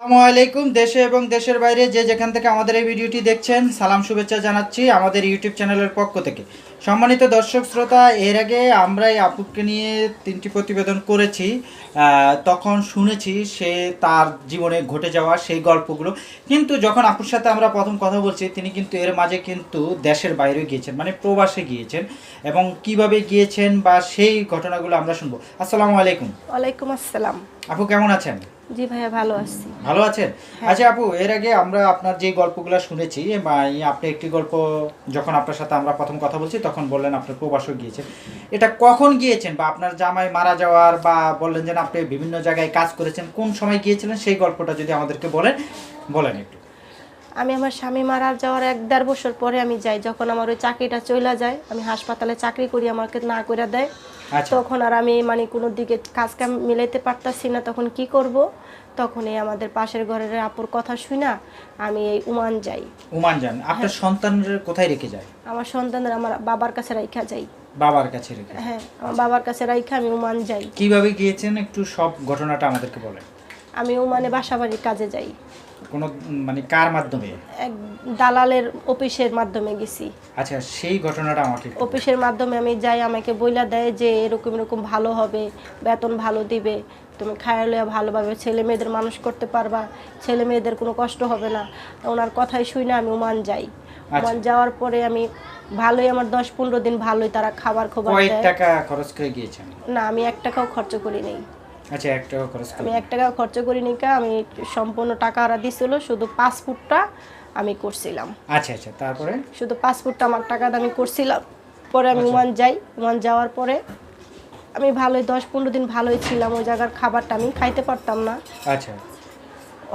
আসসালামু আলাইকুম, দেশে এবং দেশের বাইরে যে যেখান থেকে আমাদের এই ভিডিওটি দেখছেন, সালাম, শুভেচ্ছা জানাচ্ছি আমাদের ইউটিউব চ্যানেলের পক্ষ থেকে। সম্মানিত দর্শক, শ্রোতা, এর আগে আমরা এই আপুকে নিয়ে তিনটি প্রতিবেদন করেছি তখন শুনেছি সে তার জীবনে ঘটে যাওয়া সেই গল্পগুলো। কিন্তু যখন আপুর সাথে আমরা প্রথম কথা বলছি, তিনি কিন্তু এর মাঝে কিন্তু দেশের বাইরে গিয়েছেন মানে প্রবাসে গিয়েছেন। এবং কীভাবে গিয়েছেন বা সেই ঘটনাগুলো আমরা শুনব। আসসালামু আলাইকুম। ওয়ালাইকুম আসসালাম। আপু কেমন আছেন? জি ভাইয়া ভালো আছি। ভালো আছেন? হ্যাঁ। আচ্ছা আপু এর আগে আমরা আপনার যে গল্পগুলো শুনেছি বা আপনি একটি গল্প যখন আপনার সাথে আমরা প্রথম কথা বলছি তখন বললেন আপনি প্রবাসও গিয়েছেন। এটা কখন গিয়েছেন বা আপনার জামাই মারা যাওয়ার বা বললেন যে আপনি বিভিন্ন জায়গায় কাজ করেছেন কোন সময় গিয়েছিলেন সেই গল্পটা যদি আমাদেরকে বলেন বলেন একটু। আমি আমার স্বামী মারা যাওয়ার এক দেড় বছর পরে আমি যাই যখন আমার ওই চাকরিটা চলে যায় আমি হাসপাতালে চাকরি করি আমাকে না করে দেয়। আচ্ছা। তখন আর আমি মানে কোনো দিকে কাজ কাম মিলাইতে পারতাছি না তখন কি করব? তখন এই আমাদের পাশের ঘরের আপুর কথা শুনা আমি এই উমান যাই। উমান যান আপনার হ্যাঁ। সন্তানের কোথায় রেখে যায়? আমার সন্তানদের আমার বাবার কাছে রাইখা যাই। বাবার কাছে রেখে হ্যাঁ আমার বাবার কাছে রাইখা আমি উমান যাই। কীভাবে গিয়েছেন? একটু সব ঘটনাটা আমাদেরকে বলেন। আমি উমানে বাসা বাড়ির কাজে যাই। কোনো মানে কার মাধ্যমে? এক দালালের অফিসের মাধ্যমে গেছি। আচ্ছা সেই ঘটনাটা আমাকে একটু অফিসের মাধ্যমে আমি যাই আমাকে বইলা দেয় যে এরকম এরকম ভালো হবে বেতন ভালো দিবে তুমি খায়ালে ভালোভাবে ছেলে মেয়েদের মানুষ করতে পারবা ছেলে মেয়েদের কোনো কষ্ট হবে না। ওনার কথাই শুনে আমি ওমান যাই। ওমান যাওয়ার পরে আমি ভালোই আমার দশ পনেরো দিন ভালোই তারা খাবার খবর কয়েক দেয়। টাকা খরচ করে গিয়েছেন? না আমি এক টাকাও খরচ করি নেই। আচ্ছা এক টাকা খরচ করে আমি এক টাকাও খরচ করি নি কা আমি সম্পূর্ণ টাকা ওরা দিছিল শুধু পাসপোর্টটা আমি করছিলাম। আচ্ছা আচ্ছা তারপরে? শুধু পাসপোর্টটা আমার টাকা আমি করছিলাম। পরে আমি ওমান যাই ওমান যাওয়ার পরে আমি ভালোই দশ পনেরো দিন ভালোই ছিলাম ওই জায়গার খাবারটা আমি খাইতে পারতাম না। আচ্ছা।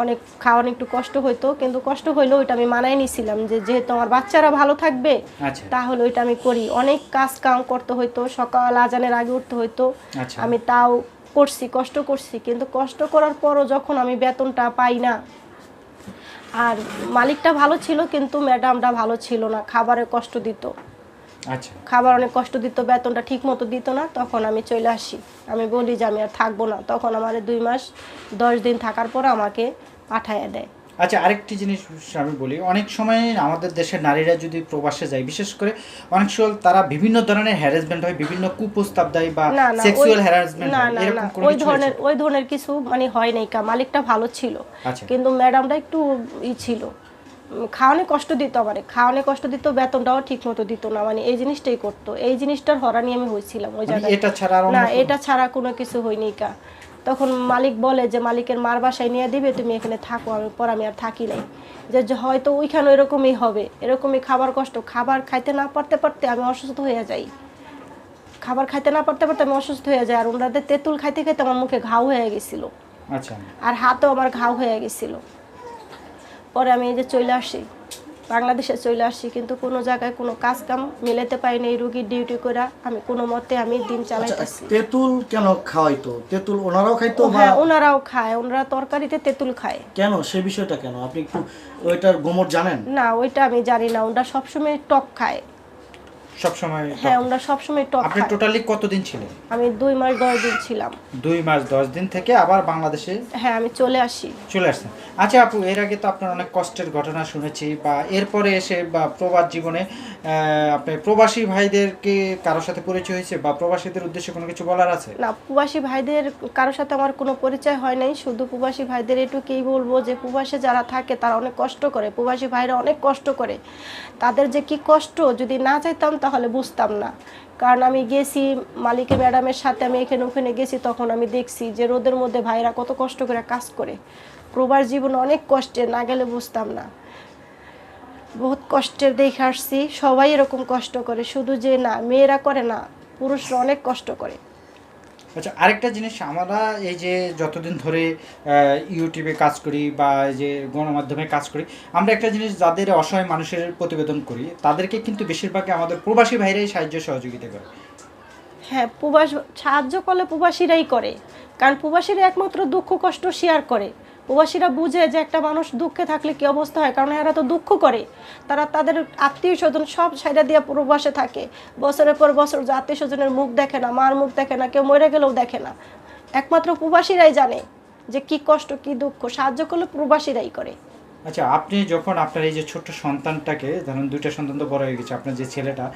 অনেক খাওয়ার একটু কষ্ট হইতো কিন্তু কষ্ট হইলেও ওইটা আমি মানায় নিছিলাম যে যেহেতু আমার বাচ্চারা ভালো থাকবে আচ্ছা। তাহলে ওইটা আমি করি। অনেক কাজ কাম করতে হইতো সকাল আজানের আগে উঠতে হইতো। আচ্ছা। আমি তাও করছি কষ্ট করছি কিন্তু কষ্ট করার পরও যখন আমি বেতনটা পাই না আর মালিকটা ভালো ছিল কিন্তু ম্যাডামটা ভালো ছিল না খাবারে কষ্ট দিত। আচ্ছা। খাবার অনেক কষ্ট দিত বেতনটা ঠিক মতো দিত না তখন আমি চলে আসি। আমি বলি যে আমি আর থাকব না তখন আমার দুই মাস দশ দিন থাকার পর আমাকে পাঠাইয়া দেয়। আচ্ছা আরেকটি জিনিস আমি বলি অনেক সময় আমাদের দেশের নারীরা যদি প্রবাসে যায় বিশেষ করে অনেক সময় তারা বিভিন্ন ধরনের হ্যারাসমেন্ট হয় বিভিন্ন কুপ্রস্তাব দেয় বা সেক্সুয়াল হ্যারাসমেন্ট না না ওই ধরনের ওই ধরনের কিছু মানে হয় নাই কা মালিকটা ভালো ছিল আচ্ছা। কিন্তু ম্যাডামটা একটু ই ছিল খাওয়ানে কষ্ট দিত আমারে খাওয়ানে কষ্ট দিত বেতনটাও ঠিক মতো দিত না মানে এই জিনিসটাই করতো এই জিনিসটার হরানি আমি হয়েছিলাম ওই মানে জায়গায়। এটা ছাড়া না এটা ছাড়া কোনো কিছু হয়নি কা। তখন মালিক বলে যে মালিকের মার বাসায় নিয়ে দিবে তুমি এখানে থাকো আমি পর আমি আর থাকি নাই। যে হয়তো ওইখানে এরকমই হবে এরকমই খাবার কষ্ট। খাবার খাইতে না পারতে পারতে আমি অসুস্থ হয়ে যাই। খাবার খাইতে না পারতে পারতে আমি অসুস্থ হয়ে যাই আর ওনাদের তেঁতুল খাইতে খাইতে আমার মুখে ঘাও হয়ে গেছিল। আচ্ছা। আর হাতও আমার ঘাও হয়ে গেছিল। পরে আমি এই যে চলে আসি বাংলাদেশে চলে আসছি কিন্তু কোনো জায়গায় কোনো কাজ কাম মিলাতে পারিনি এই রুগীর ডিউটি করা আমি কোনো মতে আমি দিন চালাইতেছি। তেঁতুল কেন খাওয়াইতো? তেঁতুল ওনারাও খাইতো হ্যাঁ ওনারাও খায় ওনারা তরকারিতে তেঁতুল খায়। কেন? সে বিষয়টা কেন? আপনি একটু ওইটার গোমর জানেন? না ওইটা আমি জানি না ওনারা সবসময় টক খায়। সব সময় হ্যাঁ ওনারা সবসময় টক আপনি খায় টোটালি কতদিন ছিলেন? আমি দুই মাস দশ দিন ছিলাম। দুই মাস দশ দিন থেকে আবার বাংলাদেশে হ্যাঁ আমি চলে আসি। চলে আসছেন। আচ্ছা আপু এর আগে তো আপনার অনেক কষ্টের ঘটনা শুনেছি বা এরপরে এসে বা প্রবাস জীবনে আপনি প্রবাসী ভাইদেরকে কারোর সাথে পরিচয় হয়েছে বা প্রবাসীদের উদ্দেশ্যে কোনো কিছু বলার আছে? না প্রবাসী ভাইদের কারোর সাথে আমার কোনো পরিচয় হয় নাই। শুধু প্রবাসী ভাইদের এটুকুই বলব যে প্রবাসে যারা থাকে তারা অনেক কষ্ট করে। প্রবাসী ভাইরা অনেক কষ্ট করে। তাদের যে কি কষ্ট যদি না চাইতাম তাহলে বুঝতাম না। কারণ আমি গেছি মালিকে, ম্যাডামের সাথে, আমি এখানে ওখানে গেছি, তখন আমি দেখছি যে রোদের মধ্যে ভাইরা কত কষ্ট করে কাজ করে। প্রবার জীবন অনেক কষ্টে না গেলে বুঝতাম না। বহুত কষ্টের দেখে আসছি, সবাই এরকম কষ্ট করে, শুধু যে না, মেয়েরা করে না, পুরুষরা অনেক কষ্ট করে। আচ্ছা আরেকটা জিনিস, আমরা এই যে যতদিন ধরে ইউটিউবে কাজ করি বা এই যে গণমাধ্যমে কাজ করি, আমরা একটা জিনিস যাদের অসহায় মানুষের প্রতিবেদন করি, তাদেরকে কিন্তু বেশিরভাগই আমাদের প্রবাসী ভাইরাই সাহায্য সহযোগিতা করে। হ্যাঁ প্রবাস, সাহায্য করলে প্রবাসীরাই করে, কারণ প্রবাসীরা একমাত্র দুঃখ, কষ্ট শেয়ার করে। প্রবাসীরা বুঝে যে একটা মানুষ দুঃখে থাকলে কি অবস্থা হয়? কারণ এরা তো দুঃখ করে। তারা তাদের আত্মীয় স্বজন সব সাইডা দিয়ে প্রবাসে থাকে। বছরের পর বছর যে আত্মীয় স্বজনের মুখ দেখে না, মার মুখ দেখে না, কেউ মরে গেলেও দেখে না। একমাত্র প্রবাসীরাই জানে যে কি কষ্ট, কি দুঃখ। সাহায্য করলে প্রবাসীরাই করে। আচ্ছা আপনি যখন আপনার এই যে ছোট্ট সন্তানটাকে ধরুন দুইটা সন্তান তো বড় হয়ে গেছে আপনার যে ছেলেটা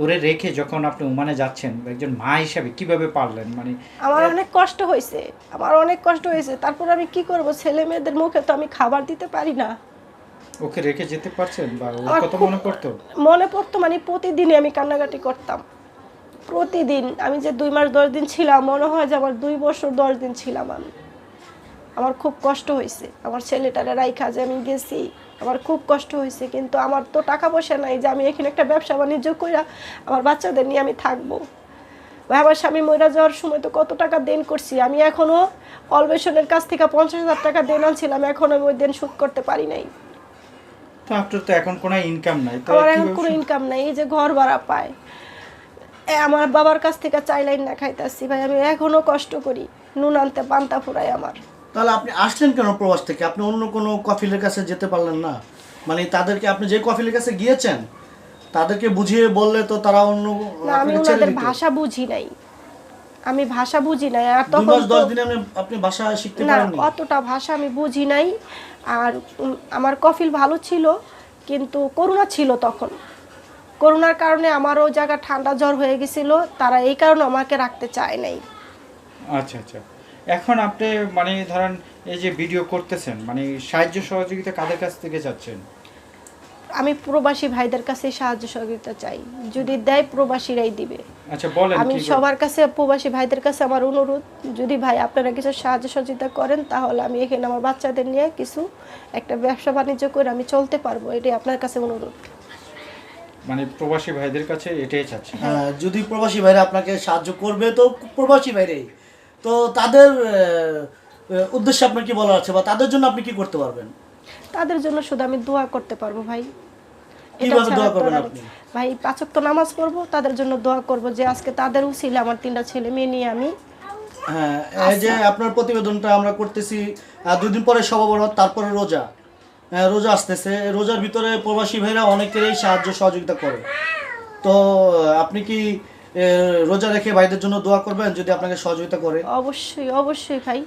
ওরা- রেখে যখন আপনি ওমানে যাচ্ছেন একজন মা হিসাবে কীভাবে পারলেন? মানে আমার অনেক কষ্ট হয়েছে আমার অনেক কষ্ট হয়েছে। তারপর আমি কি করব? ছেলে মেয়েদের মুখে তো আমি খাবার দিতে পারি না। ওকে রেখে যেতে পারছেন? বা ওর খুব- মনে পড়তো? মনে পড়তো মানে প্রতিদিনই আমি কান্নাকাটি করতাম। প্রতিদিন আমি যে দুই মাস দশ দিন ছিলাম মনে হয় যে আমার দুই বছর দশ দিন ছিলাম আমি। আমার খুব কষ্ট হয়েছে। আমার ছেলেটারে রাইখা যে আমি গেছি আমার খুব কষ্ট হয়েছে কিন্তু আমার তো টাকা পয়সা নাই যে আমি এখানে একটা ব্যবসা বাণিজ্য কইরা আমার বাচ্চাদের নিয়ে আমি থাকব। ভাই আমার স্বামী মরে যাওয়ার সময় তো কত টাকা দেন করছি। আমি এখনও অলবেশনের কাছ থেকে পঞ্চাশ হাজার টাকা দেন আনছিলাম এখন আমি ওই দেন শোধ করতে পারি নাই। তো আপনার তো এখন কোনো ইনকাম নাই আমার এখন কোনো ইনকাম নাই এই যে ঘর ভাড়া পায়। এ, আমার বাবার কাছ থেকে চাইলাইন না খাইতাছি ভাই আমি এখনও কষ্ট করি নুন আনতে পান্তা ফুরাই আমার। তাহলে আপনি আসলেন কেন প্রবাস থেকে? আপনি অন্য কোনো কফিলের কাছে যেতে পারলেন না। মানে তাদেরকে আপনি যে কফিলের কাছে গিয়েছেন তাদেরকে বুঝিয়ে বললে তো তারা অন্য আমি ওনাদের ভাষা বুঝি নাই। আমি ভাষা বুঝি নাই আর তখন দশ দিনে আপনি আপনি ভাষা শিখতে না পারেননি? অতটা ভাষা আমি বুঝি নাই। আর আমার কফিল ভালো ছিল কিন্তু করোনা ছিল তখন। করোনার কারণে আমারও জায়গা ঠান্ডা জ্বর হয়ে গেছিল তারা এই কারণে আমাকে রাখতে চায় নাই। আচ্ছা আচ্ছা। এখন আপনি মানে ধরেন এই যে ভিডিও করতেছেন মানে সাহায্য সহযোগিতা কাদের কাছ থেকে চাচ্ছেন? আমি প্রবাসী ভাইদের কাছে সাহায্য সহযোগিতা চাই। যদি দেয় প্রবাসীরাই দিবে। আচ্ছা বলেন আমি সবার কাছে প্রবাসী ভাইদের কাছে আমার অনুরোধ যদি ভাই আপনারা কিছু সাহায্য সহযোগিতা করেন তাহলে আমি এখানে আমার বাচ্চাদের নিয়ে কিছু একটা ব্যবসা বাণিজ্য করে আমি চলতে পারব এটাই আপনার কাছে অনুরোধ। মানে প্রবাসী ভাইদের কাছে এটাই চাচ্ছেন? হ্যাঁ যদি প্রবাসী ভাইরা আপনাকে সাহায্য করবে তো প্রবাসী ভাইরাই। তো তাদের উদ্দেশ্যে আপনার কি বলা আছে বা তাদের জন্য আপনি কি করতে পারবেন? তাদের জন্য শুধু আমি দোয়া করতে পারব ভাই। কীভাবে দোয়া করবেন আপনি? ভাই পাঁচক তো নামাজ পড়ব তাদের জন্য দোয়া করব যে আজকে তাদের উচিলে আমার তিনটা ছেলে মেয়ে নিয়ে আমি হ্যাঁ এই যে আপনার প্রতিবেদনটা আমরা করতেছি আহ, দুদিন পরে সবা বরাত তারপরে রোজা। হ্যাঁ, রোজা আসতেছে রোজার ভিতরে প্রবাসী ভাইরা অনেকেরই সাহায্য সহযোগিতা করে। তো আপনি কি রোজা রেখে ভাইদের জন্য দোয়া করবেন যদি আপনাকে সহযোগিতা করে। অবশ্যই অবশ্যই ভাই।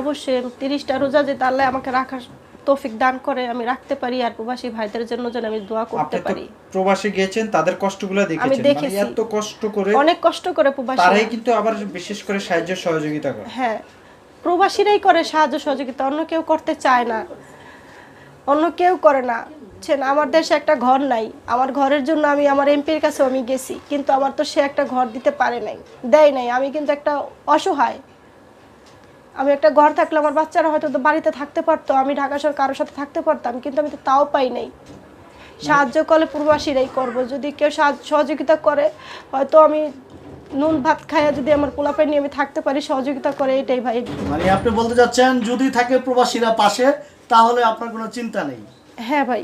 অবশ্যই তিরিশটা রোজা যে তাহলে আমাকে রাখার তৌফিক দান করে আমি রাখতে পারি আর প্রবাসী ভাইদের জন্য যেন আমি দোয়া করতে পারি। প্রবাসী গিয়েছেন তাদের কষ্টগুলো দেখেছেন। মানে দেখেছি। এত কষ্ট করে অনেক কষ্ট করে প্রবাসী তারাই কিন্তু আবার বিশেষ করে সাহায্য সহযোগিতা করে। হ্যাঁ প্রবাসীরাই করে সাহায্য সহযোগিতা অন্য কেউ করতে চায় না। অন্য কেউ করে না। ছেন, আমার দেশে একটা ঘর নাই। আমার ঘরের জন্য আমি আমার এমপির কাছে আমি গেছি, কিন্তু আমার তো সে একটা ঘর দিতে পারে নাই, দেয় নাই। আমি কিন্তু একটা অসহায়। আমি একটা ঘর থাকলে আমার বাচ্চারা হয়তো তো বাড়িতে থাকতে পারতো, আমি ঢাকা শহর কারোর সাথে থাকতে পারতাম, কিন্তু আমি তো তাও পাই নাই। সাহায্য করলে প্রবাসীরাই করব। যদি কেউ সহযোগিতা করে, হয়তো আমি নুন ভাত খাইয়া যদি আমার পোলাপাই নিয়ে আমি থাকতে পারি, সহযোগিতা করে, এটাই ভাই। মানে আপনি বলতে চাচ্ছেন, যদি থাকে প্রবাসীরা পাশে তাহলে আপনার কোনো চিন্তা নেই। হ্যাঁ ভাই।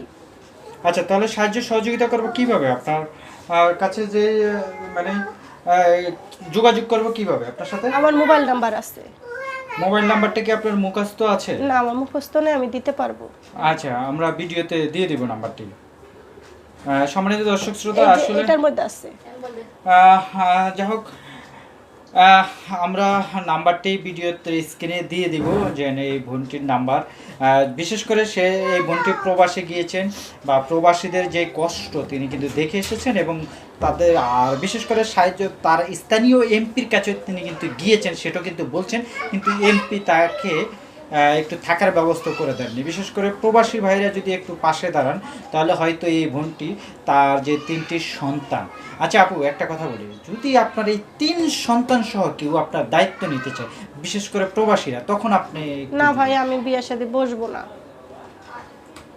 আচ্ছা তাহলে সাহায্য সহযোগিতা করব কীভাবে? আপনার কাছে যে মানে যোগাযোগ করব কীভাবে আপনার সাথে? আমার মোবাইল নাম্বার আছে। মোবাইল নাম্বারটা কি আপনার মুখস্থ আছে? না আমার মুখস্থ নেই আমি দিতে পারব। আচ্ছা আমরা ভিডিওতে দিয়ে দিব নাম্বারটি। সম্মানিত দর্শক শ্রোতা আসলে এটার মধ্যে আছে। আহ, যাই হোক। আমরা নাম্বারটি ভিডিওতে স্ক্রিনে দিয়ে দিব যে এই বোনটির নাম্বার। বিশেষ করে সে এই বোনটি প্রবাসে গিয়েছেন বা প্রবাসীদের যে কষ্ট তিনি কিন্তু দেখে এসেছেন এবং তাদের আর বিশেষ করে সাহায্য তার স্থানীয় এমপির কাছে তিনি কিন্তু গিয়েছেন, সেটাও কিন্তু বলছেন। কিন্তু এমপি তাকে একটু থাকার ব্যবস্থা করে দেননি। বিশেষ করে প্রবাসী ভাইরা যদি একটু পাশে দাঁড়ান তাহলে হয়তো এই বোনটি তার যে তিনটি সন্তান। আচ্ছা আপু একটা কথা বলি। যদি আপনার এই তিন সন্তান সহ কেউ আপনার দায়িত্ব নিতে চায় বিশেষ করে প্রবাসীরা তখন আপনি না ভাই আমি বিয়ের সাথে বসবো না।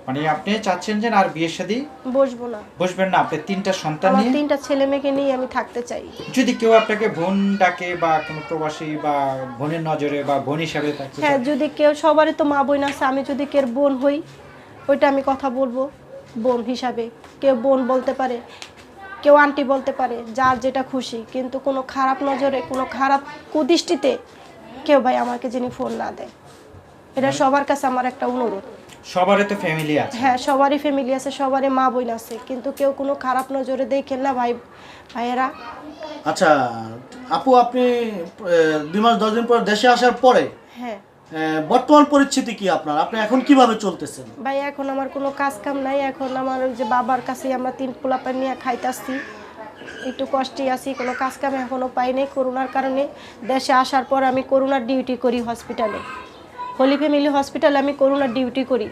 মানে আপনি চাচ্ছেন যে আর বিয়ের সাথে বসবো না। বসবেন না আপনি তিনটা সন্তান নিয়ে? তিনটা ছেলে মেয়েকে নিয়ে আমি থাকতে চাই। যদি কেউ আপনাকে বোন ডাকে বা কোনো প্রবাসী বা বোনের নজরে বা বোন হিসাবে থাকতে হ্যাঁ যদি কেউ সবারই তো মা বোন আছে আমি যদি কেউ বোন হই ওইটা আমি কথা বলব বোন হিসাবে। কেউ বোন বলতে পারে কেউ আন্টি বলতে পারে যার যেটা খুশি। কিন্তু কোনো খারাপ নজরে কোনো খারাপ কুদৃষ্টিতে কেউ ভাই আমাকে যিনি ফোন না দেয়। এটা সবার কাছে আমার একটা অনুরোধ। সবারই তো ফ্যামিলি আছে। হ্যাঁ সবারই ফ্যামিলি আছে সবারই মা বোন আছে কিন্তু কেউ কোনো খারাপ নজরে দেখেন না ভাই ভাইয়েরা। আচ্ছা আপু আপনি আহ, দুই মাস দশ দিন পর দেশে আসার পরে হ্যাঁ। আহ, বর্তমান পরিস্থিতি কি আপনার? আপনি এখন কীভাবে চলতেছেন? ভাই এখন আমার কোনো কাজ কাম নাই এখন আমার ওই যে বাবার কাছে আমরা তিন পোলাপান নিয়ে খাইতাছি। একটু কষ্টে আছি কোনো কাজ কাম এখনও পাই নাই করোনার কারণে দেশে আসার পর আমি করোনার ডিউটি করি হসপিটালে হোলি ফ্যামিলি হসপিটালে আমি করোনার ডিউটি করি।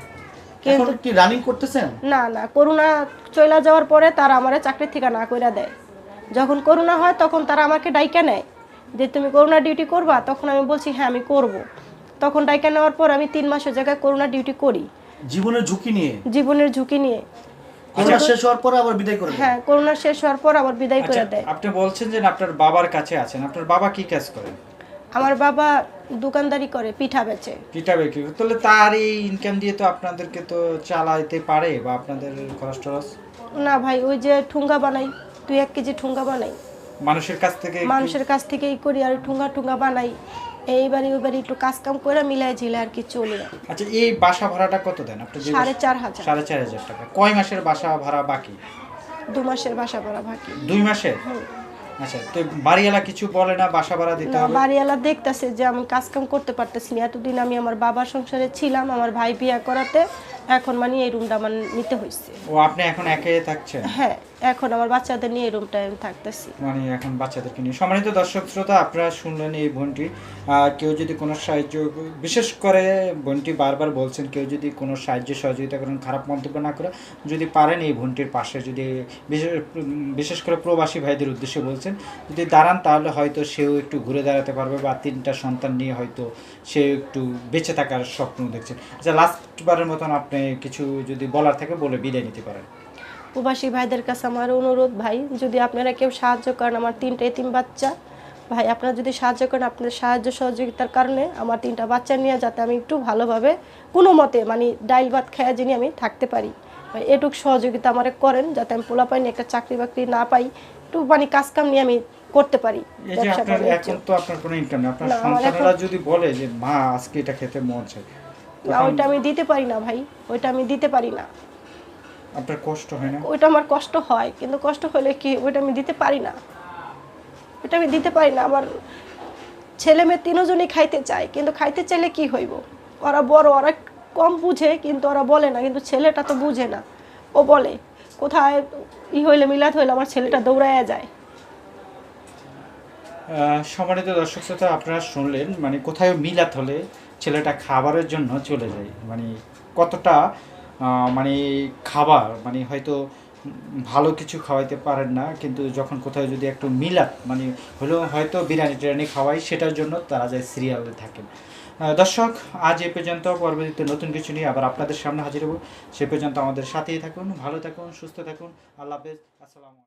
কিন্তু কি রানিং করতেছেন? না না করোনা চলে যাওয়ার পরে তারা আমার চাকরি থেকে না কইরা দেয়। যখন করোনা হয় তখন তারা আমাকে ডাইকা নেয় যে তুমি করোনা ডিউটি করবা? তখন আমি বলছি হ্যাঁ আমি করব। তখন ডাইকা নেওয়ার পর আমি তিন মাসের জায়গায় করোনা ডিউটি করি। জীবনের ঝুঁকি নিয়ে? জীবনের ঝুঁকি নিয়ে। করোনা শেষ হওয়ার পরে আবার বিদায় করে হ্যাঁ করোনা শেষ হওয়ার পর আবার বিদায় আচ্ছা করে দেয়। আপনি বলছেন যে আপনার বাবার কাছে আছেন। আপনার বাবা কি কাজ করেন? আমার বাবা দোকানদারি করে পিঠা বেচে। পিঠা বিক্রি করে। তাহলে তার এই ইনকাম দিয়ে তো আপনাদেরকে তো চালাইতে পারে বা আপনাদের খরচ টরচ? না ভাই ওই যে ঠুঙ্গা বানাই তুই এক কেজি ঠুঙ্গা বানাই। মানুষের কাছ থেকে মানুষের কাছ থেকেই করি আর ঠুঙ্গা ঠুঙ্গা বানাই। এইবারে ওইবারে একটু কাজ কাম করে মিলাই ঝিলে আর কি চলে আচ্ছা এই বাসা ভাড়াটা কত দেন আপনি? সাড়ে চার হাজার। সাড়ে চার হাজার টাকা। কয় মাসের বাসা ভাড়া বাকি? দু মাসের বাসা ভাড়া বাকি। দুই মাসের? আচ্ছা তো বাড়িওয়ালা কিছু বলে না বাসা ভাড়া দিতে হবে? বাড়িওয়ালা দেখতাছে যে আমি কাজ কাম করতে পারতেছি না। এতদিন আমি আমার বাবার সংসারে ছিলাম আমার ভাই বিয়া করাতে। এখন মানে এই রুমটা আমার নিতে হয়েছে ও আপনি এখন একে থাকছেন? হ্যাঁ এখন আমার বাচ্চাদের নিয়ে এই রুমটায় আমি থাকতেছি। মানে এখন বাচ্চাদেরকে নিয়ে। সম্মানিত দর্শক শ্রোতা আপনারা শুনলেন এই বোনটি। কেউ যদি কোনো সাহায্য বিশেষ করে বোনটি বারবার বলছেন কেউ যদি কোনো সাহায্য সহযোগিতা করেন খারাপ মন্তব্য না করে যদি পারেন এই বোনটির পাশে যদি বিশেষ বিশেষ করে প্রবাসী ভাইদের উদ্দেশ্যে বলছেন যদি দাঁড়ান তাহলে হয়তো সেও একটু ঘুরে দাঁড়াতে পারবে বা তিনটা সন্তান নিয়ে হয়তো সে একটু বেঁচে থাকার স্বপ্ন দেখছেন। আচ্ছা লাস্টবারের মতন আপনি কিছু যদি বলার থাকে বলে বিদায় নিতে পারেন। প্রবাসী ভাইদের কাছে আমার অনুরোধ ভাই যদি আপনারা কেউ সাহায্য করেন আমার তিনটা এতিম বাচ্চা ভাই আপনারা যদি সাহায্য করেন আপনাদের সাহায্য সহযোগিতার কারণে আমার তিনটা বাচ্চা নিয়ে যাতে আমি একটু ভালোভাবে কোনো মতে মানে ডাইল ভাত খেয়ে যিনি আমি থাকতে পারি। ভাই এটুক সহযোগিতা আমারে করেন যাতে আমি পোলা পাইনি একটা চাকরি বাকরি না পাই একটু মানে কাজ কাম নিয়ে আমি করতে পারি এখন তো আপনার কোনো ইনকাম নেই। আপনার না, যদি বলে যে মা আজকে এটা খেতে মন চাই না ওইটা আমি দিতে পারি না ভাই ওইটা আমি দিতে পারি না। আপনার কষ্ট হয় না? ওইটা আমার কষ্ট হয় কিন্তু কষ্ট হলে কি ওইটা আমি দিতে পারি না। ওইটা আমি দিতে পারি না আমার ছেলে মেয়ে তিনজনই খাইতে চায় কিন্তু খাইতে চাইলে কি হইব? ওরা বড় ওরা কম বুঝে কিন্তু ওরা বলে না কিন্তু ছেলেটা তো বুঝে না। ও বলে কোথায় ই হইলে মিলাদ হইলে আমার ছেলেটা দৌড়াইয়া যায়? সম্মানিত দর্শক শ্রোতা আপনারা শুনলেন মানে কোথাও মিলাত হলে ছেলেটা খাবারের জন্য চলে যায়। মানে কতটা মানে খাবার মানে হয়তো ভালো কিছু খাওয়াইতে পারেন না, কিন্তু যখন কোথাও যদি একটু মিলাত মানে হলেও হয়তো বিরিয়ানি টিরিয়ানি খাওয়াই, সেটার জন্য তারা যায় সিরিয়ালে থাকেন। দর্শক, আজ এ পর্যন্ত, পরবর্তীতে নতুন কিছু নিয়ে আবার আপনাদের সামনে হাজির হব। সে পর্যন্ত আমাদের সাথেই থাকুন, ভালো থাকুন, সুস্থ থাকুন, আল্লাহ হাফেজ, আসসালামু